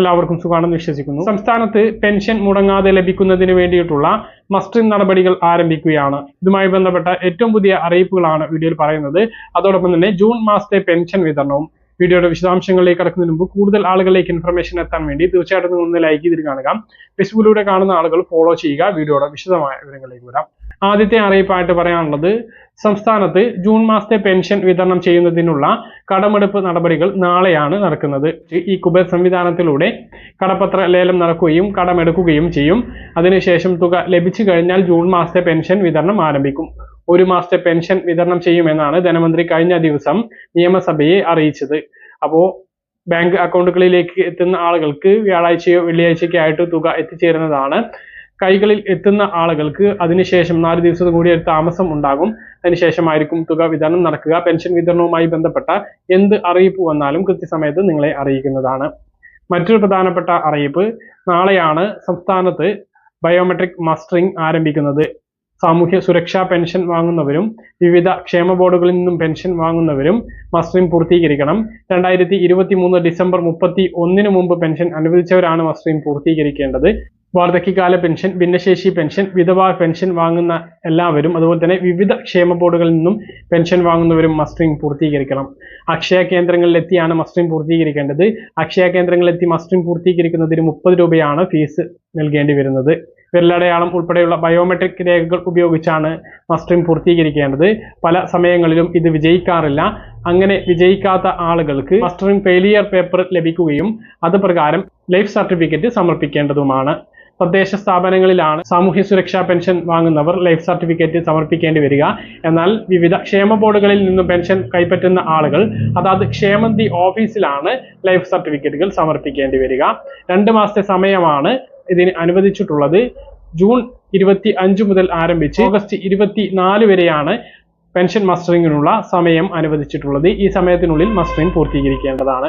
എല്ലാവർക്കും സുഖമാണെന്ന് വിശ്വസിക്കുന്നു. സംസ്ഥാനത്ത് പെൻഷൻ മുടങ്ങാതെ ലഭിക്കുന്നതിന് വേണ്ടിയിട്ടുള്ള മസ്റ്ററിംഗ് നടപടികൾ ആരംഭിക്കുകയാണ്. ഇതുമായി ബന്ധപ്പെട്ട ഏറ്റവും പുതിയ അറിയിപ്പുകളാണ് വീഡിയോയിൽ പറയുന്നത്. അതോടൊപ്പം തന്നെ ജൂൺ മാസത്തെ പെൻഷൻ വിതരണവും വീഡിയോയുടെ വിശദാംശങ്ങളിലേക്ക് കടക്കുന്നതിന് മുമ്പ് കൂടുതൽ ആളുകളിലേക്ക് ഇൻഫർമേഷൻ എത്താൻ വേണ്ടി തീർച്ചയായിട്ടും ഒന്ന് ലൈക്ക് ചെയ്തിട്ട് കാണുക. ഫേസ്ബുക്കിലൂടെ കാണുന്ന ആളുകൾ ഫോളോ ചെയ്യുക. വീഡിയോയുടെ വിശദമായ വിവരങ്ങളിലേക്ക് വരാം. ആദ്യത്തെ അറിയിപ്പായിട്ട് പറയാനുള്ളത് സംസ്ഥാനത്ത് ജൂൺ മാസത്തെ പെൻഷൻ വിതരണം ചെയ്യുന്നതിനുള്ള കടമെടുപ്പ് നടപടികൾ നാളെയാണ് നടക്കുന്നത്. ഈ കുബേർ സംവിധാനത്തിലൂടെ കടപ്പത്ര ലേലം നടക്കുകയും കടമെടുക്കുകയും ചെയ്യും. അതിനുശേഷം തുക ലഭിച്ചു കഴിഞ്ഞാൽ ജൂൺ മാസത്തെ പെൻഷൻ വിതരണം ആരംഭിക്കും. ഒരു മാസത്തെ പെൻഷൻ വിതരണം ചെയ്യുമെന്നാണ് ധനമന്ത്രി കഴിഞ്ഞ ദിവസം നിയമസഭയെ അറിയിച്ചത്. അപ്പോൾ ബാങ്ക് അക്കൗണ്ടുകളിലേക്ക് എത്തുന്ന ആളുകൾക്ക് വ്യാഴാഴ്ചയോ വെള്ളിയാഴ്ചയ്ക്കോ ആയിട്ട് തുക എത്തിച്ചേരുന്നതാണ് കൈകളിൽ എത്തുന്ന ആളുകൾക്ക് അതിനുശേഷം നാല് ദിവസം കൂടി ഒരു താമസം ഉണ്ടാകും. അതിനുശേഷമായിരിക്കും തുക വിതരണം നടക്കുക. പെൻഷൻ വിതരണവുമായി ബന്ധപ്പെട്ട എന്ത് അറിയിപ്പ് വന്നാലും കൃത്യസമയത്ത് നിങ്ങളെ അറിയിക്കുന്നതാണ്. മറ്റൊരു പ്രധാനപ്പെട്ട അറിയിപ്പ് നാളെയാണ് സംസ്ഥാനത്ത് ബയോമെട്രിക് മസ്റ്ററിംഗ് ആരംഭിക്കുന്നത്. സാമൂഹ്യ സുരക്ഷാ പെൻഷൻ വാങ്ങുന്നവരും വിവിധ ക്ഷേമ ബോർഡുകളിൽ നിന്നും പെൻഷൻ വാങ്ങുന്നവരും മസ്റ്ററിംഗ് പൂർത്തീകരിക്കണം. രണ്ടായിരത്തി ഇരുപത്തി മൂന്ന് ഡിസംബർ മുപ്പത്തി ഒന്നിന് മുമ്പ് പെൻഷൻ അനുവദിച്ചവരാണ് മസ്റ്ററിംഗ് പൂർത്തീകരിക്കേണ്ടത്. വാർദ്ധക്യകാല പെൻഷൻ ഭിന്നശേഷി പെൻഷൻ വിധവാ പെൻഷൻ വാങ്ങുന്ന എല്ലാവരും അതുപോലെ തന്നെ വിവിധ ക്ഷേമ ബോർഡുകളിൽ നിന്നും പെൻഷൻ വാങ്ങുന്നവരും മസ്റ്ററിംഗ് പൂർത്തീകരിക്കണം. അക്ഷയ കേന്ദ്രങ്ങളിലെത്തിയാണ് മസ്റ്ററിംഗ് പൂർത്തീകരിക്കേണ്ടത്. അക്ഷയ കേന്ദ്രങ്ങളിലെത്തി മസ്റ്ററിംഗ് പൂർത്തീകരിക്കുന്നതിന് മുപ്പത് രൂപയാണ് ഫീസ് നൽകേണ്ടി വരുന്നത്. വിരലടയാളം ഉൾപ്പെടെയുള്ള ബയോമെട്രിക് രേഖകൾ ഉപയോഗിച്ചാണ് മസ്റ്ററിംഗ് പൂർത്തീകരിക്കേണ്ടത്. പല സമയങ്ങളിലും ഇത് വിജയിക്കാറില്ല. അങ്ങനെ വിജയിക്കാത്ത ആളുകൾക്ക് മസ്റ്ററിംഗ് ഫെയിലിയർ പേപ്പർ ലഭിക്കുകയും അത് പ്രകാരം ലൈഫ് സർട്ടിഫിക്കറ്റ് സമർപ്പിക്കേണ്ടതുമാണ്. തദ്ദേശ സ്ഥാപനങ്ങളിലാണ് സാമൂഹ്യ സുരക്ഷാ പെൻഷൻ വാങ്ങുന്നവർ ലൈഫ് സർട്ടിഫിക്കറ്റ് സമർപ്പിക്കേണ്ടി വരിക. എന്നാൽ വിവിധ ക്ഷേമ ബോർഡുകളിൽ നിന്നും പെൻഷൻ കൈപ്പറ്റുന്ന ആളുകൾ അതാത് ക്ഷേമന്തി ഓഫീസിലാണ് ലൈഫ് സർട്ടിഫിക്കറ്റുകൾ സമർപ്പിക്കേണ്ടി വരിക. രണ്ട് മാസത്തെ സമയമാണ് ഇതിന് അനുവദിച്ചിട്ടുള്ളത്. ജൂൺ ഇരുപത്തി അഞ്ച് മുതൽ ആരംഭിച്ച് ഓഗസ്റ്റ് ഇരുപത്തി നാല് വരെയാണ് പെൻഷൻ മസ്റ്ററിങ്ങിനുള്ള സമയം അനുവദിച്ചിട്ടുള്ളത്. ഈ സമയത്തിനുള്ളിൽ മസ്റ്ററിംഗ് പൂർത്തീകരിക്കേണ്ടതാണ്.